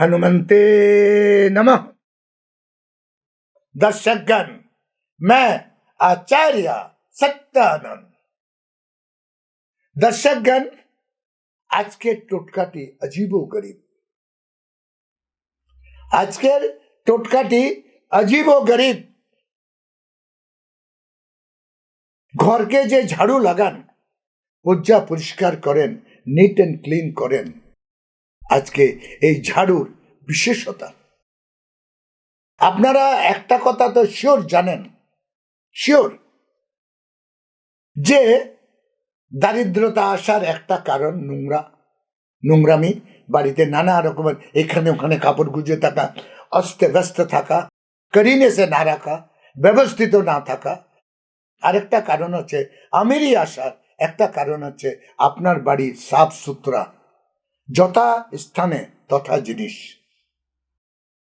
हनुमंते नमः दर्शकगण मैं आचार्य सत्यानंद দর্শকগণ আজকের টোটকাটি অজীব গরিব আজকের টোটকাটি অজীব গরিব ঘরকে যে ঝাড়ু লাগান পর্যা পরিষ্কার করেন নিট অ্যান্ড ক্লিন করেন আজকে এই ঝাড়ুর বিশেষতা। আপনারা একটা কথা তো শিওর জানেন শিওর যে দারিদ্রতা আসার একটা কারণ নোংরা, নোংরামি, বাড়িতে নানা রকমের এখানে ওখানে কাপড় গুজে থাকা, অস্তে ব্যস্ত থাকা করিনে সে না রাখা, ব্যবস্থিত না থাকা। আরেকটা কারণ হচ্ছে আমিরই আসার, একটা কারণ হচ্ছে আপনার বাড়ি সাফ সুতরা যথা স্থানে তথা জিনিস।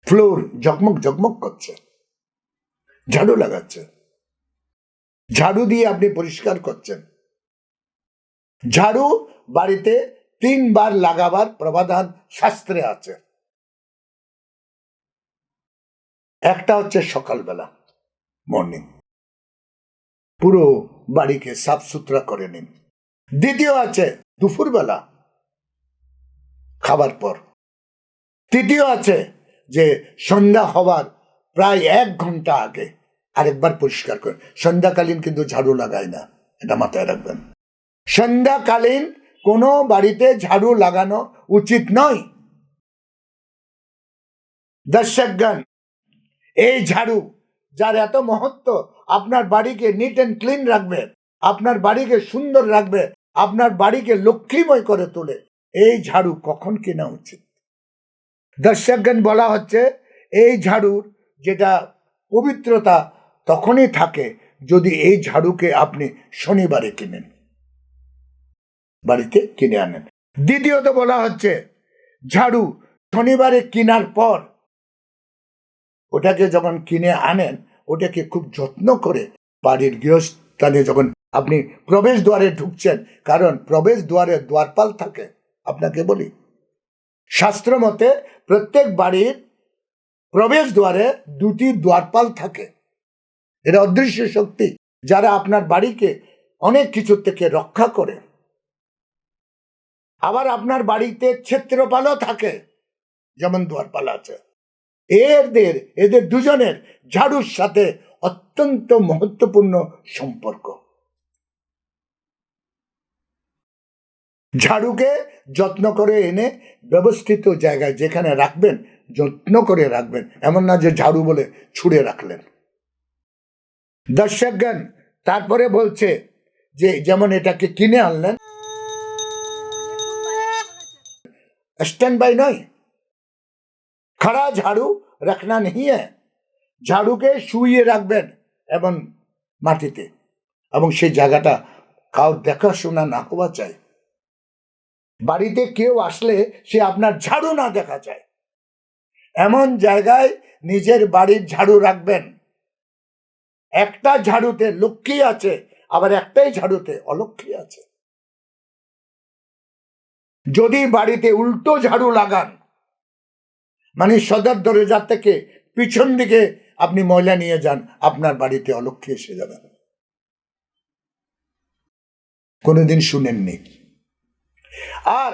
ফ্লোর জগমগ জগমগ করছে। ঝাড়ু লাগাচ্ছে। ঝাড়ু দিয়ে আপনি পরিষ্কার করছেন। ঝাড়ু বাড়িতে তিনবার লাগাবার প্রবাধান শাস্ত্রে আছে। একটা হচ্ছে সকালবেলা, মর্নিং। পুরো বাড়িকে সাফ সুতরা করে নিন। দ্বিতীয় আছে দুপুরবেলা খাবার পর। তৃতীয় আছে যে সন্ধ্যা হওয়ার প্রায় এক ঘণ্টা আগে আরেকবার পরিষ্কার করেন সন্ধ্যাকালীন কিন্তু ঝাড়ু লাগায় না, এটা মাথায় রাখবেন। সন্ধ্যাকালীন কোনো বাড়িতে ঝাড়ু লাগানো উচিত নয়। দর্শকগণ, এই ঝাড়ু যার এত মহত্ব, আপনার বাড়িকে নিট অ্যান্ড ক্লিন রাখবে, আপনার বাড়িকে সুন্দর রাখবে, আপনার বাড়িকে লক্ষ্মীময় করে তোলে এই ঝাড়ু কখন কেনা উচিত? দর্শকগণ বলা হচ্ছে, এই ঝাড়ুর যেটা পবিত্রতা তখনই থাকে যদি এই ঝাড়ুকে আপনি শনিবারে কিনেন, বাড়িতে কিনে আনেন। দ্বিতীয়ত বলা হচ্ছে, ঝাড়ু শনিবারে কেনার পর ওটাকে যখন কিনে আনেন, ওটাকে খুব যত্ন করে বাড়ির গৃহস্থানে যখন আপনি প্রবেশ দ্বারে ঢুকছেন, কারণ প্রবেশ দ্বারে দ্বারপাল থাকে আপনাকে বলি, শাস্ত্র মতে প্রত্যেক বাড়ির প্রবেশ দ্বারে দুটি দ্বারপাল থাকে। এটা অদৃশ্য শক্তি, যারা আপনার বাড়িকে অনেক কিছু থেকে রক্ষা করে। আবার আপনার বাড়িতে ক্ষেত্রপালও থাকে, যেমন দ্বারপাল আছে। এদের এদের দুজনের ঝাড়ুর সাথে অত্যন্ত মহত্বপূর্ণ সম্পর্ক। ঝাড়ুকে যত্ন করে এনে ব্যবস্থিত জায়গায় যেখানে রাখবেন যত্ন করে রাখবেন এমন না যে ঝাড়ু বলে ছুঁড়ে রাখলেন দর্শকগণ তারপরে বলছে যে যেমন এটাকে কিনে আনলেন स्टैंड बाई नहीं खड़ा झाड़ू रखना नहीं है ঝাড়ুকে শুইয়ে রাখবেন এবং মাটিতে এবং সেই জায়গাটা কাউ দেখাশোনা না হওয়া চাই বাড়িতে কেউ আসলে সে আপনার ঝাড়ু না দেখা যায় এমন জায়গায় নিজের বাড়ির ঝাড়ু রাখবেন। একটা ঝাড়ুতে লক্ষ্মী আছে, আবার একটাই ঝাড়ুতে অলক্ষ্মী আছে। যদি বাড়িতে উল্টো ঝাড়ু লাগান মানে সদর দরজা থেকে পিছন দিকে আপনি ময়লা নিয়ে যান, আপনার বাড়িতে অলক্ষ্যে এসে যাবেন। কোনোদিন শুনেননি। আর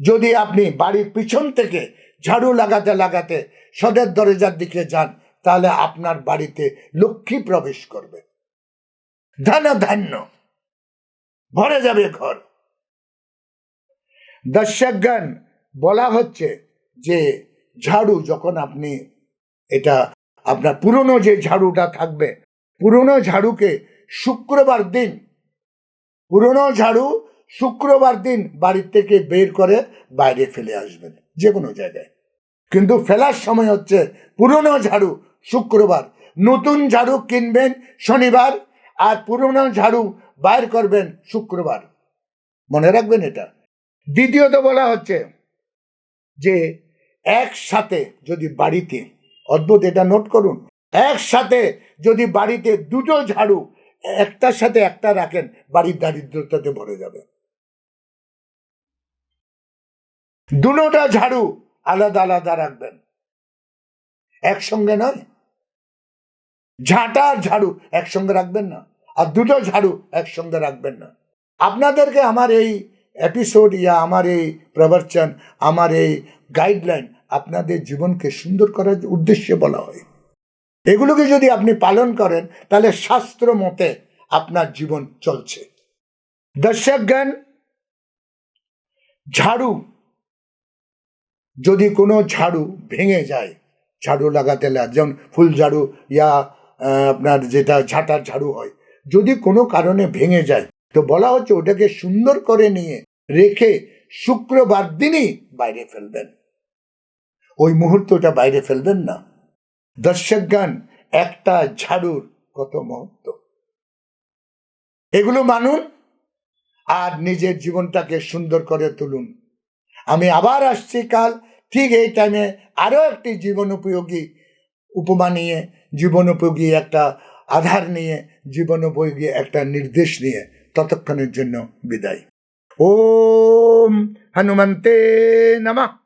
যদি আপনি বাড়ির পিছন থেকে ঝাড়ু লাগাতে লাগাতে সদর দরজার দিকে যান, তাহলে আপনার বাড়িতে লক্ষ্মী প্রবেশ করবে। ধন ধান্য, ভরে যাবে ঘর। দর্শকগণ, বলা হচ্ছে যে ঝাড়ু যখন আপনি এটা আপনার পুরনো যে ঝাড়ুটা থাকবে, পুরনো ঝাড়ুকে শুক্রবার দিন, পুরনো ঝাড়ু শুক্রবার দিন বাড়ির থেকে বের করে বাইরে ফেলে আসবেন, যে কোনো জায়গায়। কিন্তু ফেলার সময় হচ্ছে পুরনো ঝাড়ু শুক্রবার। নতুন ঝাড়ু কিনবেন শনিবার আর পুরনো ঝাড়ু বাইর করবেন শুক্রবার। মনে রাখবেন এটা। দ্বিতীয়ত বলা হচ্ছে যে একসাথে যদি বাড়িতে, অদ্ভুত এটা নোট করুন, একসাথে যদি বাড়িতে দুটো ঝাড়ু, একটার সাথে একটা রাখেন, বাড়ির দারিদ্রতাতে ভরে যাবে। দুটোটা ঝাড়ু আলাদা আলাদা রাখবেন। একসঙ্গে নয়। ঝাঁটা আর ঝাড়ু একসঙ্গে রাখবেন না। আর দুটো ঝাড়ু একসঙ্গে রাখবেন না। আপনাদেরকে আমার এই এপিসোড ইয়া, আমার এই প্রবচন, আমার এই গাইডলাইন আপনাদের জীবনকে সুন্দর করার উদ্দেশ্যে বলা হয়। এগুলোকে যদি আপনি পালন করেন, তাহলে শাস্ত্র মতে আপনার জীবন চলছে। দর্শক জ্ঞান ঝাড়ু যদি কোনো ঝাড়ু ভেঙে যায়, ঝাড়ু লাগাতে লাগে যেমন ফুল ঝাড়ু ইয়া আপনার যেটা ঝাঁটার ঝাড়ু হয়, যদি কোনো কারণে ভেঙে যায়, তো বলা হচ্ছে ওটাকে সুন্দর করে নিয়ে রেখে শুক্রবার দিনই বাইরে ফেলবেন। ওই মুহূর্তটা বাইরে ফেলবেন না। দর্শক গান একটা ঝাড়ুর কত মহত্ব। এগুলো মানুন আর নিজের জীবনটাকে সুন্দর করে তুলুন। আমি আবার আসছি কাল। ঠিক এই টাইমে আরও একটি জীবন উপযোগী উপমা নিয়ে জীবন উপযোগী একটা আধার নিয়ে জীবন উপযোগী একটা নির্দেশ নিয়ে ততক্ষণের জন্য বিদায়। ওম হনুমন্তে নমঃ।